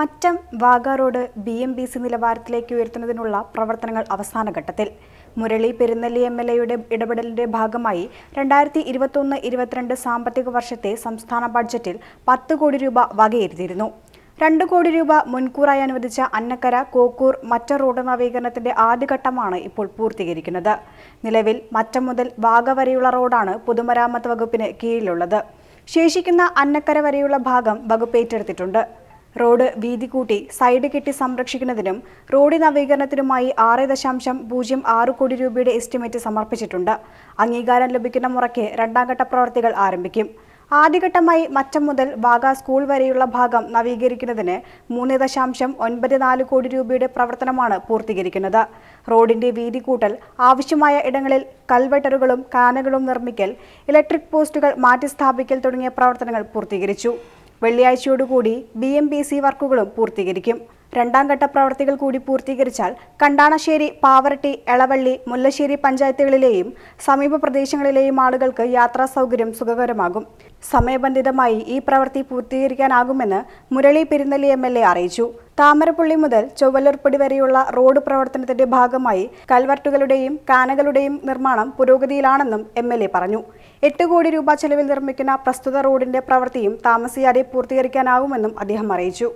Mattam Wagah road B M B C നിലവാരത്തിലേക്ക് ഉയർത്തുന്നതിനുള്ള പ്രവർത്തനങ്ങൾ അവസാന ഘട്ടത്തിൽ. മുരളി പെരുന്നല്ലി എം എൽ എയുടെ ഇടപെടലിന്റെ ഭാഗമായി രണ്ടായിരത്തി ഇരുപത്തൊന്ന് ഇരുപത്തിരണ്ട് സാമ്പത്തിക വർഷത്തെ സംസ്ഥാന ബഡ്ജറ്റിൽ പത്ത് കോടി രൂപ വകയിരുത്തിയിരുന്നു. രണ്ട് കോടി രൂപ മുൻകൂറായി അനുവദിച്ച അന്നക്കര കോക്കൂർ മറ്റ റോഡ് നവീകരണത്തിന്റെ ആദ്യഘട്ടമാണ് ഇപ്പോൾ പൂർത്തീകരിക്കുന്നത്. നിലവിൽ മറ്റം മുതൽ വാഗ വരെയുള്ള റോഡാണ് പൊതുമരാമത്ത് വകുപ്പിന് കീഴിലുള്ളത്. ശേഷിക്കുന്ന അന്നക്കര വരെയുള്ള ഭാഗം വകുപ്പ് ഏറ്റെടുത്തിട്ടുണ്ട്. റോഡ് വീതി കൂട്ടി സൈഡ് കെട്ടി സംരക്ഷിക്കുന്നതിനും റോഡ് നവീകരണത്തിനുമായി ആറ് ദശാംശം പൂജ്യം ആറ് കോടി രൂപയുടെ എസ്റ്റിമേറ്റ് സമർപ്പിച്ചിട്ടുണ്ട്. അംഗീകാരം ലഭിക്കുന്ന മുറയ്ക്ക് രണ്ടാം ഘട്ട പ്രവർത്തികൾ ആരംഭിക്കും. ആദ്യഘട്ടമായി മറ്റം മുതൽ വാഗ സ്കൂൾ വരെയുള്ള ഭാഗം നവീകരിക്കുന്നതിന് മൂന്ന് ദശാംശം ഒൻപത് നാല് കോടി രൂപയുടെ പ്രവർത്തനമാണ് പൂർത്തീകരിക്കുന്നത്. റോഡിന്റെ വീതി കൂട്ടൽ ആവശ്യമായ ഇടങ്ങളിൽ കൽവെട്ടറുകളും കാനകളും നിർമ്മിക്കൽ ഇലക്ട്രിക് പോസ്റ്റുകൾ മാറ്റിസ്ഥാപിക്കൽ തുടങ്ങിയ പ്രവർത്തനങ്ങൾ പൂർത്തീകരിച്ചു. വെള്ളിയാഴ്ചയോടുകൂടി ബി എം ബി സി വർക്കുകളും പൂർത്തീകരിക്കും. രണ്ടാം ഘട്ട പ്രവർത്തികൾ കൂടി പൂർത്തീകരിച്ചാൽ കണ്ടാണശ്ശേരി പാവറട്ടി എളവള്ളി മുല്ലശ്ശേരി പഞ്ചായത്തുകളിലെയും സമീപ പ്രദേശങ്ങളിലെയും ആളുകൾക്ക് യാത്രാ സൗകര്യം സുഖകരമാകും. സമയബന്ധിതമായി ഈ പ്രവൃത്തി പൂർത്തീകരിക്കാനാകുമെന്ന് Murali Perunnali M L A അറിയിച്ചു. താമരപ്പള്ളി മുതൽ ചൊവ്വലൂർപ്പടി വരെയുള്ള റോഡ് പ്രവർത്തനത്തിന്റെ ഭാഗമായി കൽവർട്ടുകളുടെയും കാനകളുടെയും നിർമ്മാണം പുരോഗതിയിലാണെന്നും എ പറഞ്ഞു. എട്ട് കോടി രൂപ ചെലവിൽ നിർമ്മിക്കുന്ന പ്രസ്തുത റോഡിന്റെ പ്രവൃത്തിയും താമസിയാതെ പൂർത്തീകരിക്കാനാവുമെന്നും അദ്ദേഹം അറിയിച്ചു.